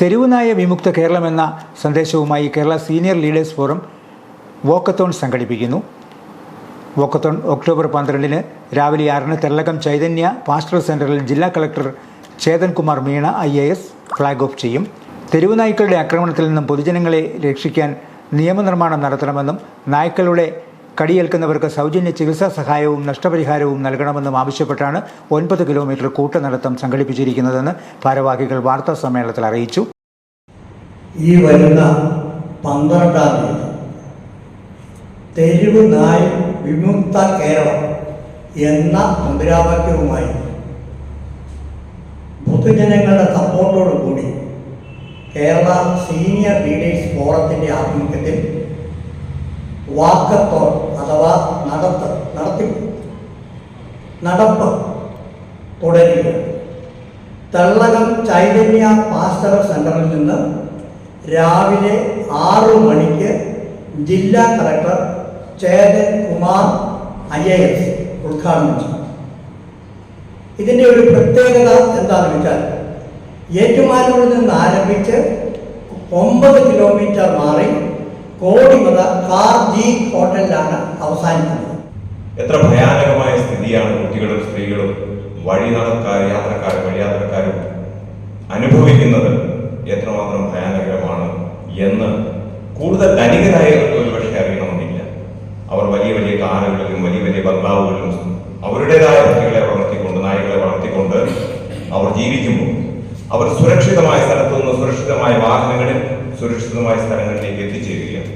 തെരുവുനായ വിമുക്ത കേരളം എന്ന സന്ദേശവുമായി Kerala senior leaders forum walkathon സംഘടിപ്പിക്കുന്നു. വോക്കത്തോൺ ഒക്ടോബർ പന്ത്രണ്ടിന് രാവിലെ ആറിന് തെരളകം ചൈതന്യ പാസ്റ്റർ സെന്ററിൽ ജില്ലാ collector Chetankumar Meena I A S flag off ചെയ്യും. തെരുവുനായ്ക്കളുടെ ആക്രമണത്തിൽ നിന്നും പൊതുജനങ്ങളെ രക്ഷിക്കാൻ നിയമനിർമ്മാണം നടത്തണമെന്നും നായ്ക്കളുടെ കടിയേൽക്കുന്നവർക്ക് സൗജന്യ ചികിത്സാ സഹായവും നഷ്ടപരിഹാരവും നൽകണമെന്നും ആവശ്യപ്പെട്ടാണ് ഒൻപത് കിലോമീറ്റർ കൂട്ടനടത്തം സംഘടിപ്പിച്ചിരിക്കുന്നതെന്ന് ഭാരവാഹികൾ വാർത്താ സമ്മേളനത്തിൽ അറിയിച്ചു. ഈ വരുന്ന പന്ത്രണ്ടാം തീയതി തെരുവ് നായ് വിമുക്ത കേരളം എന്ന മുദ്രാവാക്യവുമായി പൊതുജനങ്ങളുടെ സപ്പോർട്ടോടു കൂടി കേരള സീനിയർ ലീഡേഴ്സ് ഫോറത്തിന്റെ ആഭിമുഖ്യത്തിൽ വാക്കത്തോൺ അഥവാ നടത്ത് നടത്തി നടപ്പ് തുടരുക. തള്ളകം ചൈതന്യ പാസ്റ്റർ സെന്ററിൽ നിന്ന് രാവിലെ ആറു മണിക്ക് ജില്ലാ collector Chetan Kumar I A S ഉദ്ഘാടനം ചെയ്തു. ഇതിന്റെ ഒരു പ്രത്യേകത എന്താണെന്ന് വെച്ചാൽ ഏറ്റുമാനൂരിൽ നിന്ന് ആരംഭിച്ച് ഒമ്പത് കിലോമീറ്റർ മാറി കോടിമത കാർജി ഹോട്ടലിലാണ് അവസാനിക്കുന്നത്. എത്ര ഭയാനകമായ സ്ഥിതിയാണ് കുട്ടികളും സ്ത്രീകളും വഴി നടക്കാർ യാത്രക്കാരും വഴിയാത്രക്കാരും അനുഭവിക്കുന്നത്. എത്രമാത്രം ഭയാനകരമാണ് എന്ന് കൂടുതൽ ധനികരായ ഒരു പക്ഷേ അറിയണമെന്നില്ല. അവർ വലിയ വലിയ കാറുകളിലും വലിയ വലിയ ബംഗ്ലാവുകളിലും അവരുടേതായ കുട്ടികളെ വളർത്തിക്കൊണ്ട് നായികളെ വളർത്തിക്കൊണ്ട് അവർ ജീവിക്കുമ്പോൾ അവർ സുരക്ഷിതമായ സ്ഥലത്തു നിന്ന് സുരക്ഷിതമായ വാഹനങ്ങളിൽ സുരക്ഷിതമായ സ്ഥലങ്ങളിലേക്ക് എത്തിച്ചേരുകയാണ്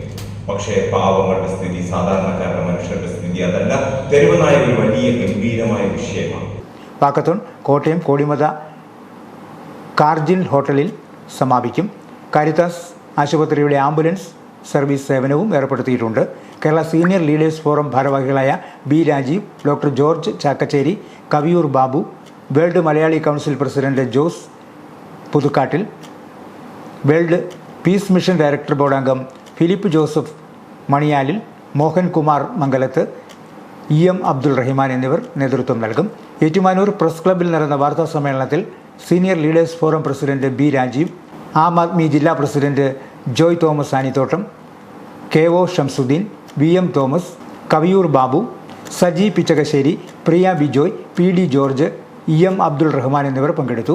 പക്ഷേ പാവങ്ങളുടെ സ്ഥിതി സാധാരണക്കാരുടെ മനുഷ്യരുടെ സ്ഥിതി അതല്ല തെരുവനായ ഒരു വലിയ ഗംഭീരമായ വിഷയമാണ്. വാക്കത്തോൺ കോട്ടയം കോടിമത കാർജിൻ ഹോട്ടലിൽ സമാപിക്കും. കാരിത്താസ് ആശുപത്രിയുടെ ആംബുലൻസ് സർവീസ് സേവനവും ഏർപ്പെടുത്തിയിട്ടുണ്ട്. കേരള സീനിയർ ലീഡേഴ്സ് ഫോറം ഭാരവാഹികളായ B Rajeev doctor George Chakkacherry Kaviyoor Babu world Malayali council president Jose Puthukattil world peace mission director board അംഗം Philip Joseph Maniyalil Mohankumar Mangalath E M Abdul Rahiman എന്നിവർ നേതൃത്വം നൽകും. Ettumanoor press ക്ലബ്ബിൽ നടന്ന വാർത്താ സമ്മേളനത്തിൽ senior leaders forum president B Rajeev Aam Aadmi ജില്ലാ president Joy Thomas Anithottam K O Shamsuddin V M Thomas Kaviyoor Babu Saji Pichakassery Priya Bijoy P D George E M Abdul Rahman എന്നിവർ പങ്കെടുത്തു.